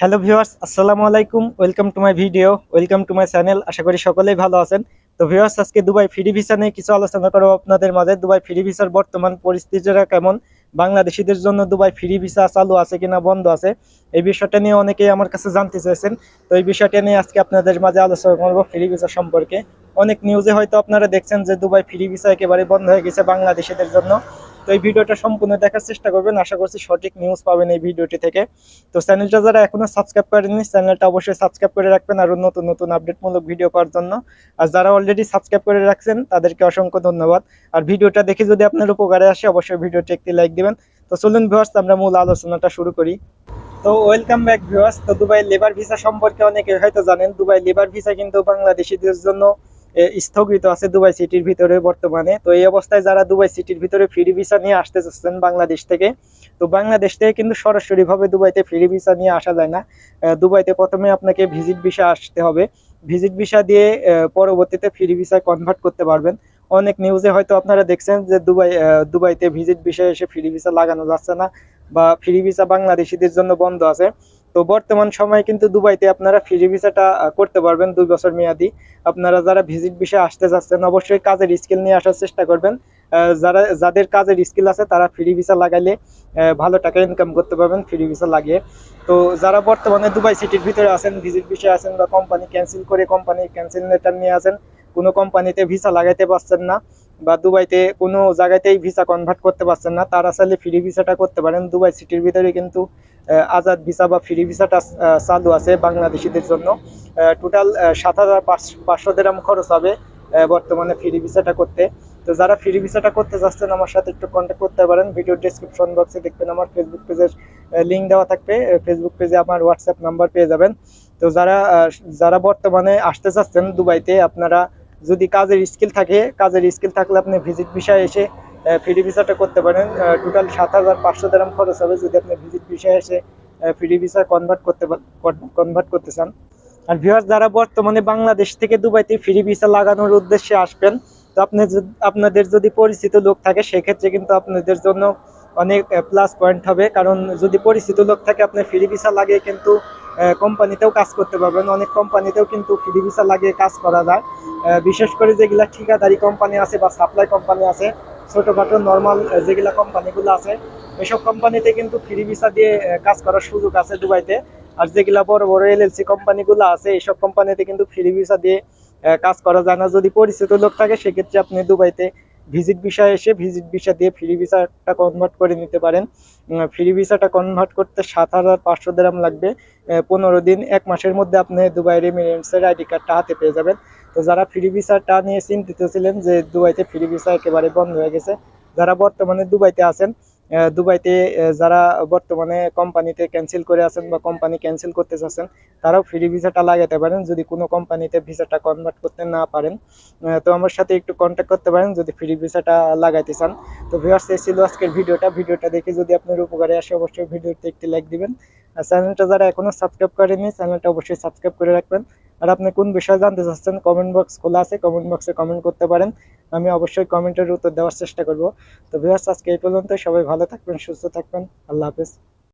Hello viewers, আসসালামু আলাইকুম, welcome to my video, welcome to my channel, আশা করি সকলেই ভালো আছেন। তো ভিউয়ার্স, আজকে দুবাই ফ্রি ভিসা নিয়ে কিছু আলোচনা করব আপনাদের মাঝে। দুবাই ফ্রি ভিসার বর্তমান পরিস্থিতিটা কেমন? বাংলাদেশিদের জন্য দুবাই ফ্রি ভিসা চালু আছে কিনা, বন্ধ আছে? এই বিষয়টা নিয়ে অনেকেই আমার কাছে জানতে চাইছেন তো এই বিষয়টা নিয়ে আজকে আপনাদের মাঝে আলোচনা করব ফ্রি ভিসা সম্পর্কে। অনেক নিউজে হয়তো আপনারা দেখছেন যে দুবাই ফ্রি ভিসা একেবারে বন্ধ হয়ে গেছে বাংলাদেশিদের জন্য। তো এই ভিডিওটা সম্পূর্ণ দেখার চেষ্টা করবেন। আশা করছি সঠিক নিউজ পাবেন এই ভিডিওটি থেকে। তো চ্যানেলটা যারা এখনও সাবস্ক্রাইব করেননি চ্যানেলটা অবশ্যই সাবস্ক্রাইব করে রাখবেন আরও নতুন নতুন আপডেটমূলক ভিডিও পাওয়ার জন্য। আর যারা অলরেডি সাবস্ক্রাইব করে রাখছেন, তাদেরকে অসংখ্য ধন্যবাদ। আর ভিডিওটা দেখে যদি আপনার উপকারে আসে, অবশ্যই ভিডিওটি একটি লাইক দিবেন। তো চলুন ভিউয়ার্স আমরা মূল আলোচনাটা শুরু করি। তো ওয়েলকাম ব্যাক ভিউয়ার্স তো দুবাই লেবার ভিসা সম্পর্কে অনেকে হয়তো জানেন, দুবাই লেবার ভিসা কিন্তু বাংলাদেশিদের জন্য স্থগিত আছে দুবাই সিটির ভিতরে বর্তমানে। তো এই অবস্থায় যারা দুবাই সিটির ভিতরে ফ্রি ভিসা নিয়ে আসতে চাচ্ছেন বাংলাদেশ থেকে, তো বাংলাদেশ থেকে কিন্তু সরাসরি ভাবে দুবাইতে ফ্রি ভিসা নিয়ে আসা যায় না। দুবাইতে প্রথমে আপনাকে ভিজিট ভিসা আসতে হবে। ভিজিট ভিসা দিয়ে পরবর্তীতে ফ্রি ভিসায় কনভার্ট করতে পারবেন। অনেক নিউজে হয়তো আপনারা দেখছেন যে দুবাই দুবাইতে ভিজিট ভিসা এসে ফ্রি ভিসা লাগানো যাচ্ছে না বা ফ্রি ভিসা বাংলাদেশিদের জন্য বন্ধ আছে। তো বর্তমান সময়ে কিন্তু দুবাইতে আপনারা ফ্রি ভিসাটা করতে পারবেন দুই বছর মেয়াদি। আপনারা যারা ভিজিট বিষয়ে আসতে চাচ্ছেন, অবশ্যই কাজের স্কিল নিয়ে আসার চেষ্টা করবেন। যারা, যাদের কাজের স্কিল আছে, তারা ফ্রি ভিসা লাগাইলে ভালো টাকা ইনকাম করতে পারবেন ফ্রি ভিসা লাগিয়ে। তো যারা বর্তমানে দুবাই সিটির ভিতরে আছেন, ভিজিট বিষয়ে আছেন বা কোম্পানি ক্যান্সেল করে কোম্পানি ক্যান্সেল লেটার নিয়ে আছেন, কোনো কোম্পানিতে ভিসা লাগাইতে পারছেন না বা দুবাইতে কোনো জায়গাতেই ভিসা কনভার্ট করতে পারছেন না, তারা চাইলে ফ্রি ভিসাটা করতে পারেন। দুবাই সিটির ভিতরে কিন্তু আজাদ ভিসা বা ফ্রি ভিসাটা চালু আছে বাংলাদেশিদের জন্য। টোটাল সাত হাজার পাঁচশো দেরাম খরচ হবে বর্তমানে ফ্রি ভিসাটা করতে। তো যারা ফ্রি ভিসাটা করতে চাচ্ছেন, আমার সাথে একটু কন্ট্যাক্ট করতে পারেন। ভিডিও ডিসক্রিপশন বক্সে দেখবেন আমার ফেসবুক পেজের লিঙ্ক দেওয়া থাকবে। ফেসবুক পেজে আমার হোয়াটসঅ্যাপ নাম্বার পেয়ে যাবেন। তো যারা যারা বর্তমানে আসতে চাচ্ছেন দুবাইতে, আপনারা যদি কাজের স্কিল থাকে, কাজের স্কিল থাকলে আপনি ভিজিট ভিসায় এসে ফ্রি ভিসাটা করতে পারেন। টোটাল সাত হাজার পাঁচশো দেরাম খরচ হবে যদি আপনি ভিজিট ভিসায় এসে ফ্রি ভিসা কনভার্ট করতে কনভার্ট করতে চান। আর ভিউয়ার্স যারা বর্তমানে বাংলাদেশ থেকে দুবাইতে ফ্রি ভিসা লাগানোর উদ্দেশ্যে আসবেন, তো আপনি আপনাদের যদি পরিচিত লোক থাকে, সেক্ষেত্রে কিন্তু আপনাদের জন্য অনেক প্লাস পয়েন্ট হবে। কারণ যদি পরিচিত লোক থাকে, আপনি ফ্রি ভিসা লাগিয়ে কিন্তু কোম্পানিতেও কাজ করতে পারবেন। অনেক কোম্পানিতেও কিন্তু ফ্রি ভিসা লাগিয়ে কাজ করা যায়। বিশেষ করে যেগুলা ঠিকাদারি কোম্পানি আছে বা সাপ্লাই কোম্পানি আছে, ছোটোখাটো নর্মাল যেগুলা কোম্পানিগুলো আছে, এসব কোম্পানিতে কিন্তু ফ্রি ভিসা দিয়ে কাজ করার সুযোগ আছে দুবাইতে। আর যেগুলা বড় বড় এলএলসি কোম্পানিগুলো আছে এইসব কোম্পানিতে কিন্তু ফ্রি ভিসা দিয়ে কাজ করা যায় না। যদি পরিচিত লোক থাকে, সেক্ষেত্রে আপনি দুবাইতে ভিজিট ভিসা এসে ভিজিট ভিসা দিয়ে ফ্রি ভিসাটা কনভার্ট করে নিতে পারেন। ফ্রি ভিসাটা কনভার্ট করতে সাত হাজার পাঁচশো গ্রাম লাগবে। পনেরো দিন, এক মাসের মধ্যে আপনি দুবাই রেমিডেন্সের আইডি কার্ডটা হাতে পেয়ে যাবেন। তো যারা ফ্রি ভিসাটা নিয়ে চিন্তিত ছিলেন যে দুবাইতে ফ্রি ভিসা একেবারে বন্ধ হয়ে গেছে, যারা বর্তমানে দুবাইতে আছেন দুবাইতে যারা বর্তমানে কোম্পানিতে ক্যান্সেল করে আছেন বা কোম্পানি ক্যান্সেল করতে চাচ্ছেন, তারাও ফ্রি ভিসাটা লাগাতে পারেন। যদি কোনো কোম্পানিতে ভিসাটা কনভার্ট করতে না পারেন তো আমার সাথে একটু কন্ট্যাক্ট করতে পারেন, যদি ফ্রি ভিসাটা লাগাইতে চান। তো ভিউয়ার্স এই ছিল আজকের ভিডিওটা। ভিডিওটা দেখে যদি আপনার উপকারে আসে, অবশ্যই ভিডিওতে একটি লাইক দিবেন। আর চ্যানেলটা যারা এখনও সাবস্ক্রাইব করেনি চ্যানেলটা অবশ্যই সাবস্ক্রাইব করে রাখবেন। আর আপনি কোন বিষয়ে জানতে চাচ্ছেন কমেন্ট বক্স খোলা আছে কমেন্ট বক্সে কমেন্ট করতে পারেন। আমি অবশ্যই কমেন্টের উত্তর দেওয়ার চেষ্টা করব। তো ভিউয়ার্স আজকে এই পর্যন্ত সবাই ভালো থাকবেন, সুস্থ থাকবেন। আল্লাহ হাফেজ।